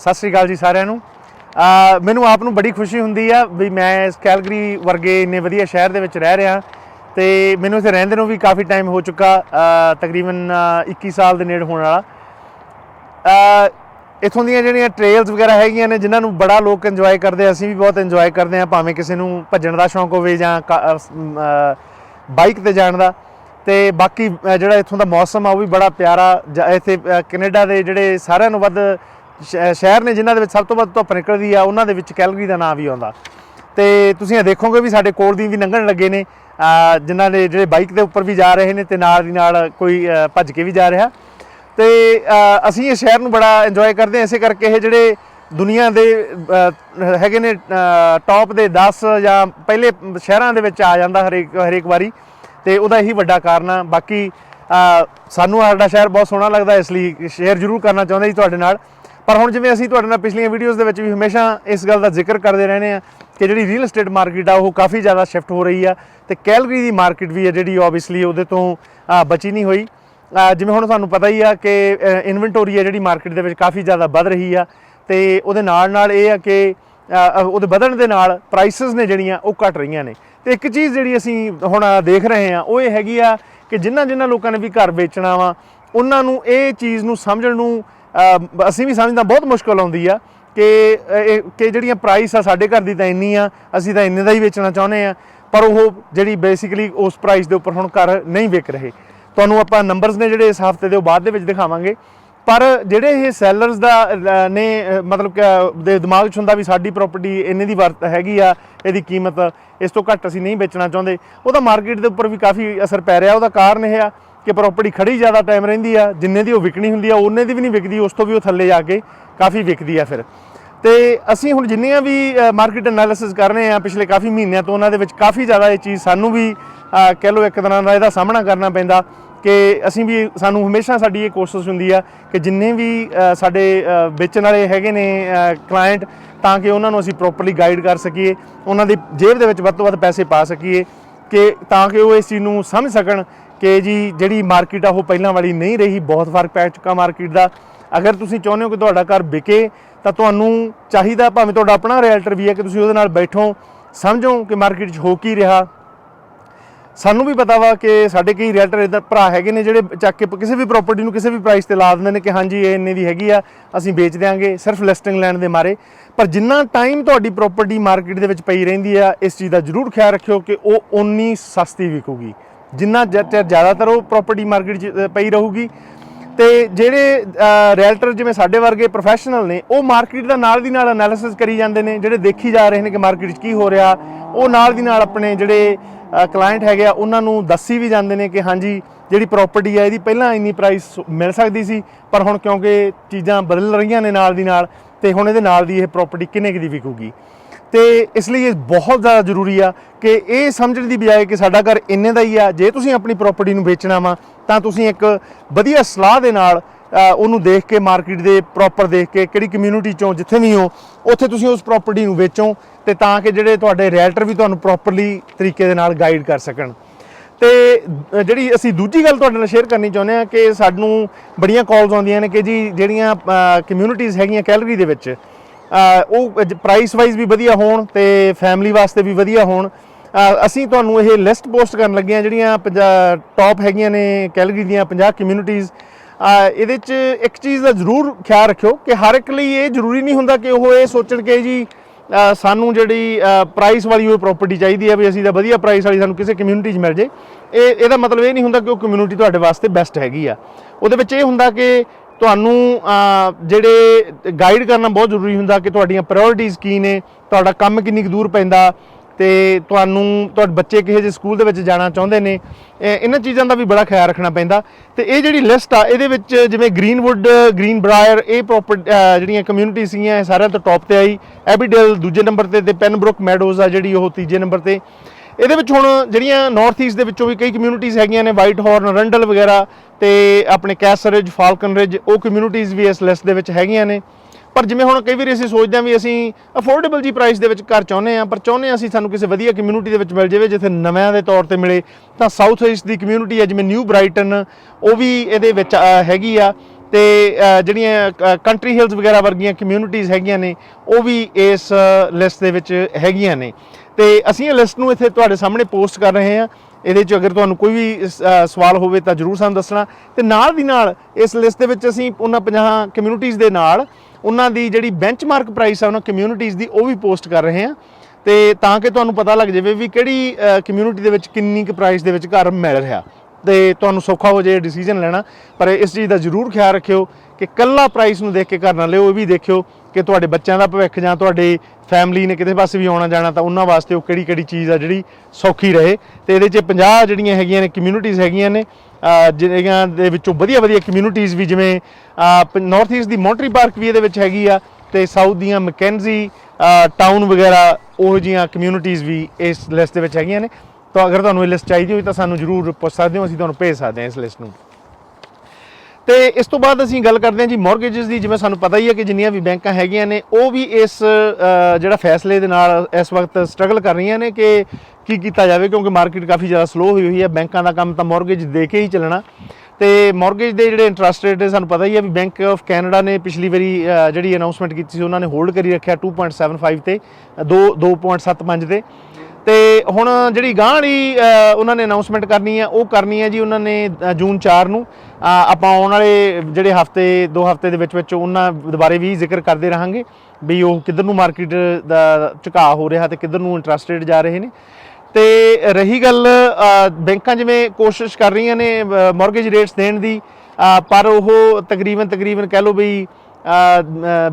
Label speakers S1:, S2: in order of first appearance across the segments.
S1: ਸਤਿ ਸ੍ਰੀ ਅਕਾਲ ਜੀ ਸਾਰਿਆਂ ਨੂੰ। ਮੈਨੂੰ ਆਪ ਨੂੰ ਬੜੀ ਖੁਸ਼ੀ ਹੁੰਦੀ ਆ ਵੀ ਮੈਂ ਇਸ ਕੈਲਗਰੀ ਵਰਗੇ ਇੰਨੇ ਵਧੀਆ ਸ਼ਹਿਰ ਦੇ ਵਿੱਚ ਰਹਿ ਰਿਹਾ। ਤੇ ਮੈਨੂੰ ਇੱਥੇ ਰਹਿੰਦੇ ਨੂੰ ਵੀ ਕਾਫੀ ਟਾਈਮ ਹੋ ਚੁੱਕਾ ਤਕਰੀਬਨ ਅ, 21 ਸਾਲ ਦੇ ਨੇੜੇ ਹੋਣ ਵਾਲਾ। ਅ, ਇੱਥੋਂ ਦੀਆਂ ਜਿਹੜੀਆਂ ਟ੍ਰੇਲਸ ਵਗੈਰਾ ਹੈਗੀਆਂ ਨੇ ਜਿਨ੍ਹਾਂ ਨੂੰ ਬੜਾ ਲੋਕ ਇੰਜੋਏ ਕਰਦੇ ਆ, ਅਸੀਂ ਵੀ ਬਹੁਤ ਇੰਜੋਏ ਕਰਦੇ ਆ ਭਾਵੇਂ ਕਿਸੇ ਨੂੰ ਭੱਜਣ ਦਾ ਸ਼ੌਂਕ ਹੋਵੇ ਜਾਂ ਬਾਈਕ ਤੇ ਜਾਣ ਦਾ। ਤੇ ਬਾਕੀ ਜਿਹੜਾ ਇੱਥੋਂ ਦਾ ਮੌਸਮ ਆ ਉਹ ਵੀ ਬੜਾ ਪਿਆਰਾ ਜ- ਇੱਥੇ ਅ, ਕੈਨੇਡਾ ਦੇ ਜਿਹੜੇ ਸਾਰਿਆਂ ਨੂੰ ਵੱਧ ਸ਼ਹਿਰ ਨੇ ਜਿਨ੍ਹਾਂ ਦੇ ਵਿੱਚ ਸਭ ਤੋਂ ਵੱਧ ਧੁੱਪ ਨਿਕਲਦੀ ਆ, ਉਹਨਾਂ ਦੇ ਵਿੱਚ ਕੈਲਗਰੀ ਦਾ ਨਾਮ ਵੀ ਆਉਂਦਾ। ਤੇ ਤੁਸੀਂ ਇਹ ਦੇਖੋਗੇ ਵੀ ਸਾਡੇ ਕੋਲ ਦੀ ਵੀ ਲੰਘਣ ਲੱਗੇ ਨੇ ਜਿਨ੍ਹਾਂ ਦੇ ਜਿਹੜੇ ਬਾਈਕ ਦੇ ਉੱਪਰ ਵੀ ਜਾ ਰਹੇ ਨੇ ਤੇ ਨਾਲ ਦੀ ਨਾਲ ਕੋਈ ਭੱਜ ਕੇ ਵੀ ਜਾ ਰਿਹਾ। ਤੇ ਅਸੀਂ ਇਸ ਸ਼ਹਿਰ ਨੂੰ ਬੜਾ ਇੰਜੋਏ ਕਰਦੇ ਹਾਂ, ਇਸੇ ਕਰਕੇ ਇਹ ਜਿਹੜੇ ਦੁਨੀਆ ਦੇ ਹੈਗੇ ਨੇ ਟੌਪ ਦੇ 10 ਜਾਂ ਪਹਿਲੇ ਸ਼ਹਿਰਾਂ ਦੇ ਵਿੱਚ ਆ ਜਾਂਦਾ ਹਰੇਕ ਹਰੇਕ ਵਾਰੀ। ਤੇ ਉਹਦਾ ਇਹੀ ਵੱਡਾ ਕਾਰਨ ਆ। ਬਾਕੀ ਸਾਨੂੰ ਸਾਡਾ ਸ਼ਹਿਰ ਬਹੁਤ ਸੋਹਣਾ ਲੱਗਦਾ, ਇਸ ਲਈ ਸ਼ੇਅਰ ਜ਼ਰੂਰ ਕਰਨਾ ਚਾਹੁੰਦੇ ਜੀ ਤੁਹਾਡੇ ਨਾਲ। ਪਰ ਹੁਣ ਜਿਵੇਂ ਅਸੀਂ ਤੁਹਾਡੇ ਨਾਲ ਪਿਛਲੀਆਂ ਵੀਡੀਓਜ਼ ਦੇ ਵਿੱਚ ਵੀ ਹਮੇਸ਼ਾ ਇਸ ਗੱਲ ਦਾ ਜ਼ਿਕਰ ਕਰਦੇ ਰਹਿੰਦੇ ਆ ਕਿ ਜਿਹੜੀ ਰੀਅਲ ਏਸਟੇਟ ਮਾਰਕੀਟ ਆ, ਉਹ ਕਾਫੀ ਜ਼ਿਆਦਾ ਸ਼ਿਫਟ ਹੋ ਰਹੀ ਆ ਤੇ ਕੈਲਗਰੀ ਦੀ ਮਾਰਕੀਟ ਵੀ ਆ ਜਿਹੜੀ ਆਬਵੀਅਸਲੀ ਉਹਦੇ ਤੋਂ ਬਚੀ ਨਹੀਂ ਹੋਈ। ਜਿਵੇਂ ਹੁਣ ਤੁਹਾਨੂੰ ਪਤਾ ਹੀ ਆ ਕਿ ਇਨਵੈਂਟੋਰੀ ਆ ਜਿਹੜੀ ਮਾਰਕੀਟ ਦੇ ਵਿੱਚ ਕਾਫੀ ਜ਼ਿਆਦਾ ਵੱਧ ਰਹੀ ਆ ਤੇ ਉਹਦੇ ਨਾਲ ਨਾਲ ਇਹ ਆ ਕਿ ਉਹਦੇ ਵਧਣ ਦੇ ਨਾਲ ਪ੍ਰਾਈਸਸ ਨੇ ਜਿਹੜੀਆਂ ਉਹ ਘਟ ਰਹੀਆਂ ਨੇ। ਤੇ ਇੱਕ ਚੀਜ਼ ਜਿਹੜੀ ਅਸੀਂ ਹੁਣ ਦੇਖ ਰਹੇ ਆ ਉਹ ਇਹ ਹੈਗੀ ਆ ਕਿ ਜਿਨ੍ਹਾਂ ਜਿਨ੍ਹਾਂ ਲੋਕਾਂ ਨੇ ਵੀ ਘਰ ਵੇਚਣਾ ਵਾ, ਉਹਨਾਂ ਨੂੰ ਇਹ ਚੀਜ਼ ਨੂੰ ਸਮਝਣ ਨੂੰ ਅਸੀਂ ਵੀ ਸਮਝਦਾ, ਬਹੁਤ ਮੁਸ਼ਕਲ ਆਉਂਦੀ ਆ ਕਿ ਇਹ, ਕਿ ਜਿਹੜੀਆਂ ਪ੍ਰਾਈਸ ਆ ਸਾਡੇ ਘਰ ਦੀ ਤਾਂ ਇੰਨੀ ਆ, ਅਸੀਂ ਤਾਂ ਇੰਨੇ ਦਾ ਹੀ ਵੇਚਣਾ ਚਾਹੁੰਦੇ ਆ, ਪਰ ਉਹ ਜਿਹੜੀ ਬੇਸਿਕਲੀ ਉਸ ਪ੍ਰਾਈਸ ਦੇ ਉੱਪਰ ਹੁਣ ਘਰ ਨਹੀਂ ਵਿਕ ਰਹੇ। ਤੁਹਾਨੂੰ ਆਪਾਂ ਨੰਬਰਸ ਨੇ ਜਿਹੜੇ ਇਸ ਹਫ਼ਤੇ ਦੇ ਉਹ ਬਾਅਦ ਦੇ ਵਿੱਚ ਦਿਖਾਵਾਂਗੇ। ਪਰ ਜਿਹੜੇ ਇਹ ਸੈਲਰਸ ਦਾ ਨੇ ਮਤਲਬ ਕਿ ਦੇ ਦਿਮਾਗ 'ਚ ਹੁੰਦਾ ਵੀ ਸਾਡੀ ਪ੍ਰਾਪਰਟੀ ਇੰਨੇ ਦੀ ਵਰਤ ਹੈਗੀ ਆ, ਇਹਦੀ ਕੀਮਤ ਇਸ ਤੋਂ ਘੱਟ ਅਸੀਂ ਨਹੀਂ ਵੇਚਣਾ ਚਾਹੁੰਦੇ, ਉਹਦਾ ਮਾਰਕੀਟ ਦੇ ਉੱਪਰ ਵੀ ਕਾਫੀ ਅਸਰ ਪੈ ਰਿਹਾ, ਉਹਦਾ ਕਾਰਨ ਇਹ ਆ ਕਿ ਪ੍ਰਾਪਰਟੀ ਖੜੀ ਜ਼ਿਆਦਾ ਟਾਈਮ ਰਹਿੰਦੀ ਆ, ਜਿੰਨੇ ਦੀ ਉਹ ਵਿਕਣੀ ਹੁੰਦੀ ਆ, ਉਹਨੇ ਦੀ ਵੀ ਨਹੀਂ ਵਿਕਦੀ, ਉਸ ਤੋਂ ਵੀ ਉਹ ਥੱਲੇ ਜਾ ਕੇ ਕਾਫੀ ਵਿਕਦੀ ਆ ਫਿਰ। ਤੇ ਅਸੀਂ ਹੁਣ ਜਿੰਨੀਆਂ ਵੀ ਮਾਰਕੀਟ ਐਨਾਲਿਸਿਸ ਕਰ ਰਹੇ ਆ ਪਿਛਲੇ ਕਾਫੀ ਮਹੀਨਿਆਂ ਤੋਂ, ਉਹਨਾਂ ਦੇ ਵਿੱਚ ਕਾਫੀ ਜ਼ਿਆਦਾ ਇਹ ਚੀਜ਼ ਸਾਨੂੰ ਵੀ ਕਹਿ ਲਓ ਇੱਕ ਤਰ੍ਹਾਂ ਦਾ ਇਹਦਾ ਸਾਹਮਣਾ ਕਰਨਾ ਪੈਂਦਾ ਕਿ ਅਸੀਂ ਵੀ ਸਾਨੂੰ ਹਮੇਸ਼ਾ ਸਾਡੀ ਇਹ ਕੋਸ਼ਿਸ਼ ਹੁੰਦੀ ਆ ਕਿ ਜਿੰਨੇ ਵੀ ਸਾਡੇ ਵੇਚਣ ਵਾਲੇ ਹੈਗੇ ਨੇ ਕਲਾਇੰਟ ਤਾਂ ਕਿ ਉਹਨਾਂ ਨੂੰ ਅਸੀਂ ਪ੍ਰੋਪਰਲੀ ਗਾਈਡ ਕਰ ਸਕੀਏ, ਉਹਨਾਂ ਦੀ ਜੇਬ ਦੇ ਵਿੱਚ ਵੱਧ ਤੋਂ ਵੱਧ ਪੈਸੇ ਪਾ ਸਕੀਏ, ਕਿ ਤਾਂ ਕਿ ਉਹ ਇਸ ਚੀਜ਼ ਨੂੰ ਸਮਝ ਸਕਣ ਕਿ ਜੀ ਜਿਹੜੀ ਮਾਰਕੀਟ ਆ, ਉਹ ਪਹਿਲਾਂ ਵਾਲੀ ਨਹੀਂ ਰਹੀ, ਬਹੁਤ ਫ਼ਰਕ ਪੈ ਚੁੱਕਾ ਮਾਰਕੀਟ ਦਾ। ਅਗਰ ਤੁਸੀਂ ਚਾਹੁੰਦੇ ਹੋ ਕਿ ਤੁਹਾਡਾ ਘਰ ਵਿਕੇ, ਤਾਂ ਤੁਹਾਨੂੰ ਚਾਹੀਦਾ ਭਾਵੇਂ ਤੁਹਾਡਾ ਆਪਣਾ ਰਿਐਲਟਰ ਵੀ ਹੈ ਕਿ ਤੁਸੀਂ ਉਹਦੇ ਨਾਲ ਬੈਠੋ, ਸਮਝੋ ਕਿ ਮਾਰਕੀਟ 'ਚ ਹੋ ਕੀ ਰਿਹਾ। ਸਾਨੂੰ ਵੀ ਪਤਾ ਵਾ ਕਿ ਸਾਡੇ ਕਈ ਰੀਅਲਟਰ ਇਧਰ ਭਰਾ ਹੈਗੇ ਨੇ ਜਿਹੜੇ ਚੱਕ ਕੇ ਕਿਸੇ ਵੀ ਪ੍ਰਾਪਰਟੀ ਨੂੰ ਕਿਸੇ ਵੀ ਪ੍ਰਾਈਸ ਤੇ ਲਾ ਦਿੰਦੇ ਨੇ ਕਿ ਹਾਂਜੀ, ਇਹ ਇੰਨੇ ਦੀ ਹੈਗੀ ਆ, ਅਸੀਂ ਵੇਚ ਦਿਆਂਗੇ, ਸਿਰਫ ਲਿਸਟਿੰਗ ਲੈਣ ਦੇ ਮਾਰੇ। ਪਰ ਜਿੰਨਾ ਟਾਈਮ ਤੁਹਾਡੀ ਪ੍ਰਾਪਰਟੀ ਮਾਰਕੀਟ ਦੇ ਵਿੱਚ ਪਈ ਰਹਿੰਦੀ ਆ, ਇਸ ਚੀਜ਼ ਦਾ ਜ਼ਰੂਰ ਖਿਆਲ ਰੱਖਿਓ ਕਿ ਉਹ ਓਨੀ ਸਸਤੀ ਵਿਕੂਗੀ। ਜਿੰਨਾ ਜ- ਚਿਰ ਜ਼ਿਆਦਾਤਰ ਉਹ ਪ੍ਰਾਪਰਟੀ ਮਾਰਕੀਟ 'ਚ ਪਈ ਰਹੂਗੀ। ਤੇ ਜਿਹੜੇ ਰੈਲਟਰ ਜਿਵੇਂ ਸਾਡੇ ਵਰਗੇ ਪ੍ਰੋਫੈਸ਼ਨਲ ਨੇ, ਉਹ ਮਾਰਕੀਟ ਦਾ ਨਾਲ ਦੀ ਨਾਲ ਐਨਾਲਿਸਿਸ ਕਰੀ ਜਾਂਦੇ ਨੇ, ਜਿਹੜੇ ਦੇਖੀ ਜਾ ਰਹੇ ਨੇ ਕਿ ਮਾਰਕੀਟ 'ਚ ਕੀ ਹੋ ਰਿਹਾ। ਉਹ ਨਾਲ ਦੀ ਨਾਲ ਆਪਣੇ ਜਿਹੜੇ ਕਲਾਇੰਟ ਹੈਗੇ ਆ, ਉਹਨਾਂ ਨੂੰ ਦੱਸੀ ਵੀ ਜਾਂਦੇ ਨੇ ਕਿ ਹਾਂਜੀ, ਜਿਹੜੀ ਪ੍ਰਾਪਰਟੀ ਆ, ਇਹਦੀ ਪਹਿਲਾਂ ਇੰਨੀ ਪ੍ਰਾਈਸ ਮਿਲ ਸਕਦੀ ਸੀ, ਪਰ ਹੁਣ ਕਿਉਂਕਿ ਚੀਜ਼ਾਂ ਬਦਲ ਰਹੀਆਂ ਨੇ ਨਾਲ ਦੀ ਨਾਲ, ਤੇ ਹੁਣ ਇਹਦੇ ਨਾਲ ਦੀ ਇਹ ਪ੍ਰਾਪਰਟੀ ਕਿੰਨੇ ਕੁ ਦੀ ਵਿਕੂਗੀ? ਤੇ ਇਸ ਲਈ ਇਹ ਬਹੁਤ ਜ਼ਿਆਦਾ ਜ਼ਰੂਰੀ ਆ ਕਿ ਇਹ ਸਮਝਣ ਦੀ ਬਜਾਏ ਕਿ ਸਾਡਾ ਘਰ ਇੰਨੇ ਦਾ ਹੀ ਆ, ਜੇ ਤੁਸੀਂ ਆਪਣੀ ਪ੍ਰਾਪਰਟੀ ਨੂੰ ਵੇਚਣਾ ਵਾ, ਤਾਂ ਤੁਸੀਂ ਇੱਕ ਵਧੀਆ ਸਲਾਹ ਦੇ ਨਾਲ ਉਹਨੂੰ ਦੇਖ ਕੇ ਮਾਰਕੀਟ ਦੇ ਪ੍ਰੋਪਰ ਦੇਖ ਕੇ, ਕਿਹੜੀ ਕਮਿਊਨਿਟੀ ਚੋਂ ਜਿੱਥੇ ਵੀ ਹੋ, ਉੱਥੇ ਤੁਸੀਂ ਉਸ ਪ੍ਰਾਪਰਟੀ ਨੂੰ ਵੇਚੋ ਤੇ ਤਾਂ ਕਿ ਜਿਹੜੇ ਤੁਹਾਡੇ ਰੀਅਲਟਰ ਵੀ ਤੁਹਾਨੂੰ ਪ੍ਰੋਪਰਲੀ ਤਰੀਕੇ ਦੇ ਨਾਲ ਗਾਈਡ ਕਰ ਸਕਣ। ਤੇ ਜਿਹੜੀ ਅਸੀਂ ਦੂਜੀ ਗੱਲ ਤੁਹਾਡੇ ਨਾਲ ਸ਼ੇਅਰ ਕਰਨੀ ਚਾਹੁੰਦੇ ਆ ਕਿ ਸਾਨੂੰ ਬੜੀਆਂ ਕਾਲਸ ਆਉਂਦੀਆਂ ਨੇ ਕਿ ਜੀ, ਜਿਹੜੀਆਂ ਕਮਿਊਨਿਟੀਜ਼ ਹੈਗੀਆਂ ਕੈਲਗਰੀ ਦੇ ਵਿੱਚ ਉਹ ਪ੍ਰਾਈਸ ਵਾਈਜ਼ ਵੀ ਵਧੀਆ ਹੋਣ ਤੇ ਫੈਮਿਲੀ ਵਾਸਤੇ ਵੀ ਵਧੀਆ ਹੋਣ। ਅਸੀਂ ਤੁਹਾਨੂੰ ਇਹ ਲਿਸਟ ਪੋਸਟ ਕਰਨ ਲੱਗੇ ਆ ਜਿਹੜੀਆਂ ਟੌਪ ਹੈਗੀਆਂ ਨੇ ਕੈਲਗਰੀ ਦੀਆਂ 50 ਕਮਿਊਨਿਟੀਜ਼ ਇਹਦੇ 'ਚ ਇੱਕ ਚੀਜ਼ ਦਾ ਜ਼ਰੂਰ ਖਿਆਲ ਰੱਖਿਓ ਕਿ ਹਰ ਇੱਕ ਲਈ ਇਹ ਜ਼ਰੂਰੀ ਨਹੀਂ ਹੁੰਦਾ ਕਿ ਉਹ ਇਹ ਸੋਚਣ ਕਿ ਜੀ ਸਾਨੂੰ ਜਿਹੜੀ ਪ੍ਰਾਈਸ ਵਾਲੀ ਉਹ ਪ੍ਰਾਪਰਟੀ ਚਾਹੀਦੀ ਹੈ ਵੀ ਅਸੀਂ ਤਾਂ ਵਧੀਆ ਪ੍ਰਾਈਸ ਵਾਲੀ ਸਾਨੂੰ ਕਿਸੇ ਕਮਿਊਨਿਟੀ 'ਚ ਮਿਲ ਜੇ। ਇਹ, ਇਹਦਾ ਮਤਲਬ ਇਹ ਨਹੀਂ ਹੁੰਦਾ ਕਿ ਉਹ ਕਮਿਊਨਿਟੀ ਤੁਹਾਡੇ ਵਾਸਤੇ ਬੈਸਟ ਹੈਗੀ ਆ। ਉਹਦੇ ਵਿੱਚ ਇਹ ਹੁੰਦਾ ਕਿ ਤੁਹਾਨੂੰ ਜਿਹੜੇ ਗਾਈਡ ਕਰਨਾ ਬਹੁਤ ਜ਼ਰੂਰੀ ਹੁੰਦਾ ਕਿ ਤੁਹਾਡੀਆਂ ਪ੍ਰਾਇੋਰਟੀਜ਼ ਕੀ ਨੇ, ਤੁਹਾਡਾ ਕੰਮ ਕਿੰਨੀ ਕੁ ਦੂਰ ਪੈਂਦਾ, ਤੇ ਤੁਹਾਨੂੰ, ਤੁਹਾਡੇ ਬੱਚੇ ਕਿਸੇ ਜਿਹੇ ਸਕੂਲ ਦੇ ਵਿੱਚ ਜਾਣਾ ਚਾਹੁੰਦੇ ਨੇ ਇਹਨਾਂ ਚੀਜ਼ਾਂ ਦਾ ਵੀ ਬੜਾ ਖਿਆਲ ਰੱਖਣਾ ਪੈਂਦਾ। ਤੇ ਇਹ ਜਿਹੜੀ ਲਿਸਟ ਆ, ਇਹਦੇ ਵਿੱਚ ਜਿਵੇਂ ਗ੍ਰੀਨਵੁੱਡ ਗ੍ਰੀਨ ਬਰਾਇਰ ਇਹ ਪ੍ਰੋਪਰ ਜਿਹੜੀਆਂ ਕਮਿਊਨਿਟੀ ਸੀਗੀਆਂ, ਇਹ ਸਾਰਿਆਂ ਤੋਂ ਟੌਪ ਤੇ ਆਈ। ਐਬੀਡੇਲ ਦੂਜੇ ਨੰਬਰ ਤੇ ਤੇ ਪੈਨਬਰੁਕ ਮੈਡੋਜ਼ ਆ ਜਿਹੜੀ ਉਹ ਤੀਜੇ ਨੰਬਰ ਤੇ। ਇਹਦੇ ਵਿੱਚ ਹੁਣ ਜਿਹੜੀਆਂ ਨਾਰਥ ਈਸਟ ਦੇ ਵਿੱਚੋਂ ਵੀ ਕਈ ਕਮਿਊਨਿਟੀਆਂ ਹੈਗੀਆਂ ਨੇ ਵਾਈਟ ਹਾਰਨ ਰੰਡਲ ਵਗੈਰਾ ਤੇ ਆਪਣੇ ਕੈਸਰਿਜ ਫਾਲਕਨ ਰਿਜ ਉਹ ਕਮਿਊਨਿਟੀਆਂ ਵੀ ਇਸ ਲਿਸਟ ਦੇ ਵਿੱਚ ਹੈਗੀਆਂ ਨੇ। ਪਰ ਜਿਵੇਂ ਹੁਣ ਕਈ ਵਾਰੀ ਅਸੀਂ ਸੋਚਦੇ ਹਾਂ ਵੀ ਅਸੀਂ ਅਫੋਰਡੇਬਲ ਜੀ ਪ੍ਰਾਈਸ ਦੇ ਵਿੱਚ ਘਰ ਚਾਹੁੰਦੇ ਹਾਂ, ਪਰ ਚਾਹੁੰਦੇ ਹਾਂ ਅਸੀਂ ਸਾਨੂੰ ਕਿਸੇ ਵਧੀਆ ਕਮਿਊਨਿਟੀ ਦੇ ਵਿੱਚ ਮਿਲ ਜਾਵੇ, ਜਿੱਥੇ ਨਵਿਆਂ ਦੇ ਤੌਰ ਤੇ ਮਿਲੇ, ਤਾਂ ਸਾਊਥ ਈਸਟ ਦੀ ਕਮਿਊਨਿਟੀ ਹੈ, ਜਿਵੇਂ ਨਿਊ ਬ੍ਰਾਈਟਨ ਉਹ ਵੀ ਇਹਦੇ ਵਿੱਚ ਹੈਗੀ ਆ। ਤੇ ਜਿਹੜੀਆਂ ਕੰਟਰੀ ਹਿਲਸ ਵਗੈਰਾ ਵਰਗੀਆਂ ਕਮਿਊਨਿਟੀਆਂ ਹੈਗੀਆਂ ਨੇ, ਉਹ ਵੀ ਇਸ ਲਿਸਟ ਦੇ ਵਿੱਚ ਹੈਗੀਆਂ ਨੇ। ਤੇ ਅਸੀਂ ਇਹ ਲਿਸਟ ਨੂੰ ਇੱਥੇ ਤੁਹਾਡੇ ਸਾਹਮਣੇ ਪੋਸਟ ਕਰ ਰਹੇ ਹਾਂ। ਇਹਦੇ 'ਚ ਅਗਰ ਤੁਹਾਨੂੰ ਕੋਈ ਵੀ ਸਵਾਲ ਹੋਵੇ ਤਾਂ ਜਰੂਰ ਸਾਨੂੰ ਦੱਸਣਾ। ਤੇ ਨਾਲ ਦੀ ਨਾਲ ਇਸ ਲਿਸਟ ਦੇ ਵਿੱਚ ਅਸੀਂ ਉਹਨਾਂ 50 ਕਮਿਊਨਿਟੀਆਂ ਦੇ ਨਾਲ ਉਹਨਾਂ ਦੀ ਜਿਹੜੀ ਬੈਂਚਮਾਰਕ ਪ੍ਰਾਈਸ ਆ, ਉਹਨਾਂ ਕਮਿਊਨਿਟੀਆਂ ਦੀ ਉਹ ਵੀ ਪੋਸਟ ਕਰ ਰਹੇ ਹਾਂ। ਤੇ ਤਾਂ ਕਿ ਤੁਹਾਨੂੰ ਪਤਾ ਲੱਗ ਜਾਵੇ ਵੀ ਕਿਹੜੀ ਕਮਿਊਨਿਟੀ ਦੇ ਵਿੱਚ ਕਿੰਨੀ ਕੁ ਪ੍ਰਾਈਸ ਦੇ ਵਿੱਚ ਘਰ ਮਿਲ ਰਿਹਾ। ਤੇ ਤੁਹਾਨੂੰ ਸੌਖਾ ਹੋ ਜਾਏ ਡਿਸੀਜਨ ਲੈਣਾ। ਪਰ ਇਸ ਚੀਜ਼ ਦਾ ਜ਼ਰੂਰ ਖਿਆਲ ਰੱਖਿਓ। ਕਿ ਕੱਲਾ ਪ੍ਰਾਈਸ ਨੂੰ ਦੇਖ ਕੇ ਘਰ ਨਾ ਲਿਓ ਇਹ ਵੀ ਦੇਖਿਓ ਕਿ ਤੁਹਾਡੇ ਬੱਚਿਆਂ ਦਾ ਭਵਿੱਖ ਜਾਂ ਤੁਹਾਡੇ ਫੈਮਿਲੀ ਨੇ ਕਿਤੇ ਪਾਸੇ ਵੀ ਆਉਣਾ ਜਾਣਾ ਤਾਂ ਉਹਨਾਂ ਵਾਸਤੇ ਉਹ ਕਿਹੜੀ ਕਿਹੜੀ ਚੀਜ਼ ਆ ਜਿਹੜੀ ਸੌਖੀ ਰਹੇ। ਤੇ ਇਹਦੇ 'ਚ 50 ਜਿਹੜੀਆਂ ਹੈਗੀਆਂ ਨੇ ਕਮਿਊਨਿਟੀਆਂ ਹੈਗੀਆਂ ਨੇ ਜਿਹੜੀਆਂ ਦੇ ਵਿੱਚੋਂ ਵਧੀਆ ਵਧੀਆ ਕਮਿਊਨਿਟੀਆਂ ਵੀ ਜਿਵੇਂ ਨਾਰਥ ਈਸਟ ਦੀ ਮੌਂਟਰੀ ਪਾਰਕ ਵੀ ਇਹਦੇ ਵਿੱਚ ਹੈਗੀ ਆ ਤੇ ਸਾਊਥ ਦੀਆਂ ਮੈਕੈਂਜੀ ਟਾਊਨ ਵਗੈਰਾ ਉਹ ਜੀਆਂ ਕਮਿਊਨਿਟੀਆਂ ਵੀ ਇਸ ਲਿਸਟ ਦੇ ਵਿੱਚ ਹੈਗੀਆਂ ਨੇ। ਤਾਂ ਅਗਰ ਤੁਹਾਨੂੰ ਇਹ ਲਿਸਟ ਚਾਹੀਦੀ ਹੋਈ ਤਾਂ ਸਾਨੂੰ ਜਰੂਰ ਪੁੱਛ ਸਕਦੇ ਹੋ, ਅਸੀਂ ਤੁਹਾਨੂੰ ਭੇਜ ਸਕਦੇ ਹਾਂ ਇਸ ਲਿਸਟ ਨੂੰ। ਤੇ ਇਸ ਤੋਂ ਬਾਅਦ ਅਸੀਂ ਗੱਲ ਕਰਦੇ ਹਾਂ ਜੀ ਮਾਰਗੇजेस ਦੀ, ਜਿਵੇਂ ਸਾਨੂੰ ਪਤਾ ਹੀ ਹੈ ਕਿ ਜਿੰਨੀਆਂ ਵੀ ਬੈਂਕਾਂ ਹੈਗੀਆਂ ਨੇ, ਉਹ ਵੀ ਇਸ ਜਿਹੜਾ ਫੈਸਲੇ ਦੇ ਨਾਲ ਇਸ ਵਕਤ ਸਟਰਗਲ ਕਰ ਰਹੀਆਂ ਨੇ ਕਿ ਕੀ ਕੀਤਾ ਜਾਵੇ, ਕਿਉਂਕਿ ਮਾਰਕੀਟ ਕਾਫੀ ਜ਼ਿਆਦਾ ਸਲੋ ਹੋਈ ਹੋਈ ਹੈ, ਬੈਂਕਾਂ ਦਾ ਕੰਮ ਤਾਂ ਮਾਰਗੇਜ ਦੇ ਕੇ ਹੀ ਚੱਲਣਾ। ਤੇ ਮਾਰਗੇਜ ਦੇ ਜਿਹੜੇ ਇੰਟਰਸਟ ਰੇਟ ਨੇ, ਸਾਨੂੰ ਪਤਾ ਹੀ ਹੈ ਵੀ ਬੈਂਕ ਆਫ ਕੈਨੇਡਾ ਨੇ ਪਿਛਲੀ ਵਾਰੀ ਜਿਹੜੀ ਅਨਾਉਂਸਮੈਂਟ ਕੀਤੀ ਸੀ, ਉਹਨਾਂ ਨੇ ਹੋਲਡ ਕਰੀ ਰੱਖਿਆ 2.75 ਤੇ 2 2.75 ਤੇ। ਤੇ ਹੁਣ ਜਿਹੜੀ ਗਾਂਹ ਵਾਲੀ ਉਹਨਾਂ ਨੇ ਅਨਾਉਂਸਮੈਂਟ ਕਰਨੀ ਹੈ, ਉਹ ਕਰਨੀ ਹੈ ਜੀ ਉਹਨਾਂ ਨੇ ਜੂਨ 4 ਨੂੰ। ਆਪਾਂ ਆਉਣ ਵਾਲੇ ਜਿਹੜੇ ਹਫ਼ਤੇ, ਦੋ ਹਫ਼ਤੇ ਦੇ ਵਿੱਚ ਵਿੱਚ ਉਹਨਾਂ ਦੁਬਾਰੇ ਵੀ ਜ਼ਿਕਰ ਕਰਦੇ ਰਹਾਂਗੇ ਵੀ ਉਹ ਕਿੱਧਰ ਨੂੰ ਮਾਰਕੀਟ ਦਾ ਝੁਕਾਅ ਹੋ ਰਿਹਾ ਤੇ ਕਿੱਧਰ ਨੂੰ ਇੰਟਰਸਟ ਰੇਟ ਜਾ ਰਹੇ ਨੇ। ਤੇ ਰਹੀ ਗੱਲ ਬੈਂਕਾਂ ਜਿਵੇਂ ਕੋਸ਼ਿਸ਼ ਕਰ ਰਹੀਆਂ ਨੇ ਮਾਰਗੇਜ ਰੇਟਸ ਦੇਣ ਦੀ ਪਰ ਉਹ ਤਕਰੀਬਨ ਤਕਰੀਬਨ ਕਹਿ ਲਓ ਵੀ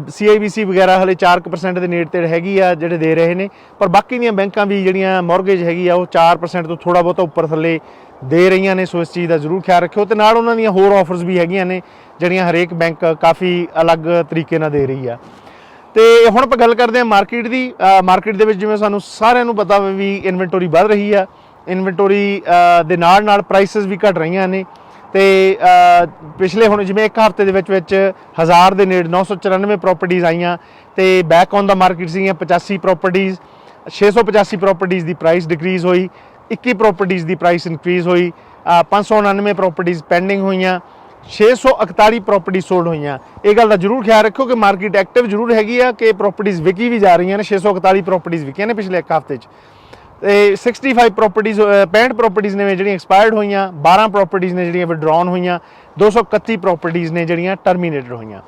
S1: ਸੀਆਈਬੀਸੀ ਵਗੈਰਾ ਹਲੇ 4% ਦੇ ਨੇੜ ਤੇ ਹੈਗੀ ਆ ਜਿਹੜੇ ਦੇ ਰਹੇ ਨੇ। ਪਰ ਬਾਕੀ ਦੀਆਂ ਬੈਂਕਾਂ ਵੀ ਜਿਹੜੀਆਂ ਮਾਰਗੇਜ ਹੈਗੀ ਆ, ਉਹ 4% ਤੋਂ ਥੋੜਾ ਬਹੁਤਾ ਉੱਪਰ ਥੱਲੇ ਦੇ ਰਹੀਆਂ ਨੇ, ਸੋ ਇਸ ਚੀਜ਼ ਦਾ ਜ਼ਰੂਰ ਖਿਆਲ ਰੱਖਿਓ। ਤੇ ਨਾਲ ਉਹਨਾਂ ਦੀਆਂ ਹੋਰ ਆਫਰਸ ਵੀ ਹੈਗੀਆਂ ਨੇ, ਜਿਹੜੀਆਂ ਹਰੇਕ ਬੈਂਕ ਕਾਫੀ ਅਲੱਗ ਤਰੀਕੇ ਨਾਲ ਦੇ ਰਹੀ ਆ। ਤੇ ਹੁਣ ਆਪਾਂ ਗੱਲ ਕਰਦੇ ਹਾਂ ਮਾਰਕੀਟ ਦੀ। ਮਾਰਕੀਟ ਦੇ ਵਿੱਚ ਜਿਵੇਂ ਸਾਨੂੰ ਸਾਰਿਆਂ ਨੂੰ ਪਤਾ ਵਾ ਵੀ ਇਨਵੈਂਟਰੀ ਵੱਧ ਰਹੀ ਆ। ਇਨਵੈਂਟਰੀ ਦੇ ਨਾਲ ਨਾਲ ਪ੍ਰਾਈਸਸ ਵੀ ਘਟ ਰਹੀਆਂ ਨੇ। ਤੇ ਪਿਛਲੇ ਹੁਣ ਜਿਵੇਂ ਇੱਕ ਹਫ਼ਤੇ ਦੇ ਵਿੱਚ ਵਿੱਚ 1000 ਦੇ ਨੇੜੇ 994 ਪ੍ਰਾਪਰਟੀਆਂ ਆਈਆਂ ਤੇ ਬੈਕ ਔਨ ਦਾ ਮਾਰਕੀਟ ਸੀਗੀਆਂ 85 ਪ੍ਰਾਪਰਟੀਆਂ 685 ਪ੍ਰਾਪਰਟੀਆਂ ਦੀ ਪ੍ਰਾਈਸ ਡਿਕਰੀਜ਼ ਹੋਈ 21 ਪ੍ਰਾਪਰਟੀਆਂ ਦੀ ਪ੍ਰਾਈਸ ਇਨਕਰੀਜ਼ ਹੋਈ ਅ, 599 ਪ੍ਰਾਪਰਟੀਆਂ ਪੈਂਡਿੰਗ ਹੋਈਆਂ 641 ਪ੍ਰਾਪਰਟੀ ਸੋਲਡ ਹੋਈਆਂ। ਇਹ ਗੱਲ ਦਾ ਜਰੂਰ ਖਿਆਲ ਰੱਖਿਓ ਕਿ ਮਾਰਕੀਟ ਐਕਟਿਵ ਜਰੂਰ ਹੈਗੀ ਆ ਕਿ ਪ੍ਰਾਪਰਟੀਆਂ ਵਿਕੀ ਵੀ ਜਾ ਰਹੀਆਂ ਨੇ 641 ਪ੍ਰਾਪਰਟੀਆਂ ਵਿਕੀਆਂ ਨੇ ਪਿਛਲੇ ਇੱਕ ਹਫ਼ਤੇ 'ਚ। ਤੇ 65 ਪ੍ਰਾਪਰਟੀਆਂ 65 ਪ੍ਰਾਪਰਟੀਆਂ ਨੇ ਜਿਹੜੀਆਂ ਐਕਸਪਾਇਰਡ ਹੋਈਆਂ 12 ਪ੍ਰਾਪਰਟੀਆਂ ਨੇ ਜਿਹੜੀਆਂ ਵਿਡਰਾਉਨ ਹੋਈਆਂ 231 ਪ੍ਰਾਪਰਟੀਆਂ ਨੇ ਜਿਹੜੀਆਂ ਟਰਮੀਨੇਟਡ ਹੋਈਆਂ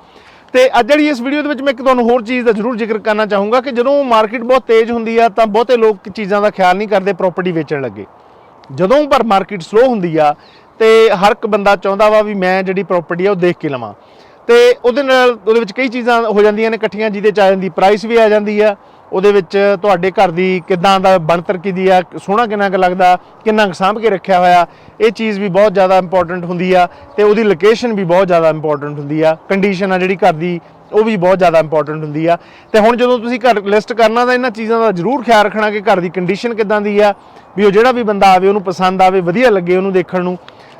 S1: ਤੇ ਅੱਜ ਜਿਹੜੀ ਇਸ ਵੀਡੀਓ ਦੇ ਵਿੱਚ ਮੈਂ ਇੱਕ ਤੁਹਾਨੂੰ ਹੋਰ ਚੀਜ਼ ਦਾ ਜ਼ਰੂਰ ਜ਼ਿਕਰ ਕਰਨਾ ਚਾਹੂੰਗਾ ਕਿ ਜਦੋਂ ਮਾਰਕੀਟ ਬਹੁਤ ਤੇਜ਼ ਹੁੰਦੀ ਆ, ਤਾਂ ਬਹੁਤੇ ਲੋਕ ਚੀਜ਼ਾਂ ਦਾ ਖਿਆਲ ਨਹੀਂ ਕਰਦੇ ਪ੍ਰਾਪਰਟੀ ਵੇਚਣ ਲੱਗੇ। ਜਦੋਂ ਪਰ ਮਾਰਕੀਟ ਸਲੋ ਹੁੰਦੀ ਆ, ਤੇ ਹਰ ਇੱਕ ਬੰਦਾ ਚਾਹੁੰਦਾ ਵਾ ਵੀ ਮੈਂ ਜਿਹੜੀ ਪ੍ਰਾਪਰਟੀ ਆ ਉਹ ਦੇਖ ਕੇ ਲਵਾਂ। ਤੇ ਉਹਦੇ ਨਾਲ ਉਹਦੇ ਵਿੱਚ ਕਈ ਚੀਜ਼ਾਂ ਹੋ ਜਾਂਦੀਆਂ ਨੇ ਇਕੱਠੀਆਂ ਜਿਹਦੇ ਚ ਆ ਜਾਂਦੀ ਪ੍ਰਾਈਸ ਵੀ ਆ ਜਾਂਦੀ ਆ। ਉਹਦੇ ਵਿੱਚ ਤੁਹਾਡੇ ਘਰ ਦੀ ਕਿਦਾਂ ਦਾ ਬਣਤਰ ਕਿਦੀ ਆ, ਸੋਹਣਾ ਕਿੰਨਾ ਕੁ ਲੱਗਦਾ, ਕਿੰਨਾ ਕੁ ਸਾਂਭ ਕੇ ਰੱਖਿਆ ਹੋਇਆ, ਇਹ ਚੀਜ਼ ਵੀ ਬਹੁਤ ਜ਼ਿਆਦਾ ਇੰਪੋਰਟੈਂਟ ਹੁੰਦੀ ਆ ਤੇ ਉਹਦੀ ਲੋਕੇਸ਼ਨ ਵੀ ਬਹੁਤ ਜ਼ਿਆਦਾ ਇੰਪੋਰਟੈਂਟ ਹੁੰਦੀ ਆ ਕੰਡੀਸ਼ਨ ਆ ਜਿਹੜੀ ਘਰ ਦੀ, ਉਹ ਵੀ ਬਹੁਤ ਜ਼ਿਆਦਾ ਇੰਪੋਰਟੈਂਟ ਹੁੰਦੀ ਆ। ਤੇ ਹੁਣ ਜਦੋਂ ਤੁਸੀਂ ਘਰ ਲਿਸਟ ਕਰਨਾ ਤਾਂ ਇਹਨਾਂ ਚੀਜ਼ਾਂ ਦਾ ਜ਼ਰੂਰ ਖਿਆਲ ਰੱਖਣਾ ਕਿ ਘਰ ਦੀ ਕੰਡੀਸ਼ਨ ਕਿਦਾਂ ਦੀ ਆ, ਵੀ ਉਹ ਜਿਹੜਾ ਵੀ ਬੰਦਾ ਆਵੇ, ਉਹਨੂੰ ਪਸੰਦ ਆਵੇ, ਵਧੀਆ ਲੱਗੇ ਉਹਨੂੰ ਦੇਖਣ ਨੂੰ।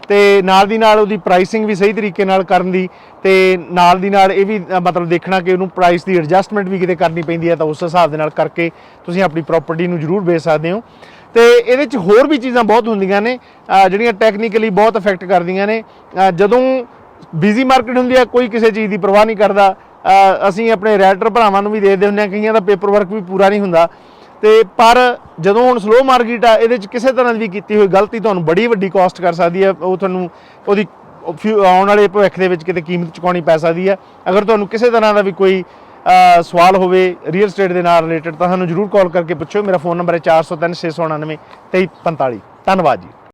S1: ਤੇ ਨਾਲ ਦੀ ਨਾਲ ਉਹਦੀ ਪ੍ਰਾਈਸਿੰਗ ਵੀ ਸਹੀ ਤਰੀਕੇ ਨਾਲ ਕਰਨ ਦੀ ਤੇ ਨਾਲ ਦੀ ਨਾਲ ਇਹ ਵੀ ਮਤਲਬ ਦੇਖਣਾ ਕਿ ਉਹਨੂੰ ਪ੍ਰਾਈਸ ਦੀ ਐਡਜਸਟਮੈਂਟ ਵੀ ਕਿਤੇ ਕਰਨੀ ਪੈਂਦੀ ਹੈ ਤਾਂ ਉਸ ਹਿਸਾਬ ਦੇ ਨਾਲ ਕਰਕੇ ਤੁਸੀਂ ਆਪਣੀ ਪ੍ਰਾਪਰਟੀ ਨੂੰ ਜ਼ਰੂਰ ਵੇਚ ਸਕਦੇ ਹੋ। ਤੇ ਇਹਦੇ ਵਿੱਚ ਹੋਰ ਵੀ ਚੀਜ਼ਾਂ ਬਹੁਤ ਹੁੰਦੀਆਂ ਨੇ ਜਿਹੜੀਆਂ ਟੈਕਨੀਕਲੀ ਬਹੁਤ ਇਫੈਕਟ ਕਰਦੀਆਂ ਨੇ। ਜਦੋਂ ਬਿਜ਼ੀ ਮਾਰਕੀਟ ਹੁੰਦੀ ਹੈ, ਕੋਈ ਕਿਸੇ ਚੀਜ਼ ਦੀ ਪਰਵਾਹ ਨਹੀਂ ਕਰਦਾ। ਅਸੀਂ ਆਪਣੇ ਰਾਈਟਰ ਭਰਾਵਾਂ ਨੂੰ ਵੀ ਦੇ ਹੁੰਦੇ ਹਾਂ, ਕਈਆਂ ਦਾ ਪੇਪਰ ਵਰਕ ਵੀ ਪੂਰਾ ਨਹੀਂ ਹੁੰਦਾ। ਤੇ ਪਰ ਜਦੋਂ ਹੁਣ ਸਲੋ ਮਾਰਕੀਟ ਆ, ਇਹਦੇ ਚ ਕਿਸੇ ਤਰ੍ਹਾਂ ਦੀ ਵੀ ਕੀਤੀ ਹੋਈ ਗਲਤੀ ਤੁਹਾਨੂੰ ਬੜੀ ਵੱਡੀ ਕਾਸਟ ਕਰ ਸਕਦੀ ਹੈ, ਉਹ ਤੁਹਾਨੂੰ ਉਹਦੀ ਫਿਊ- ਆਉਣ ਵਾਲੇ ਭਵਿੱਖ ਦੇ ਵਿੱਚ ਕਿਤੇ ਕੀਮਤ ਚੁਕਾਉਣੀ ਪੈ ਸਕਦੀ ਹੈ। ਅਗਰ ਤੁਹਾਨੂੰ ਕਿਸੇ ਤਰ੍ਹਾਂ ਦਾ ਵੀ ਕੋਈ ਸਵਾਲ ਹੋਵੇ ਰੀਅਲ ਏਸਟੇਟ ਦੇ ਨਾਲ ਰਿਲੇਟਡ ਤਾਂ ਸਾਨੂੰ ਜਰੂਰ ਕਾਲ ਕਰਕੇ ਪੁੱਛੋ ਮੇਰਾ ਫੋਨ ਨੰਬਰ ਹੈ 403699 2345 ਧੰਨਵਾਦ ਜੀ।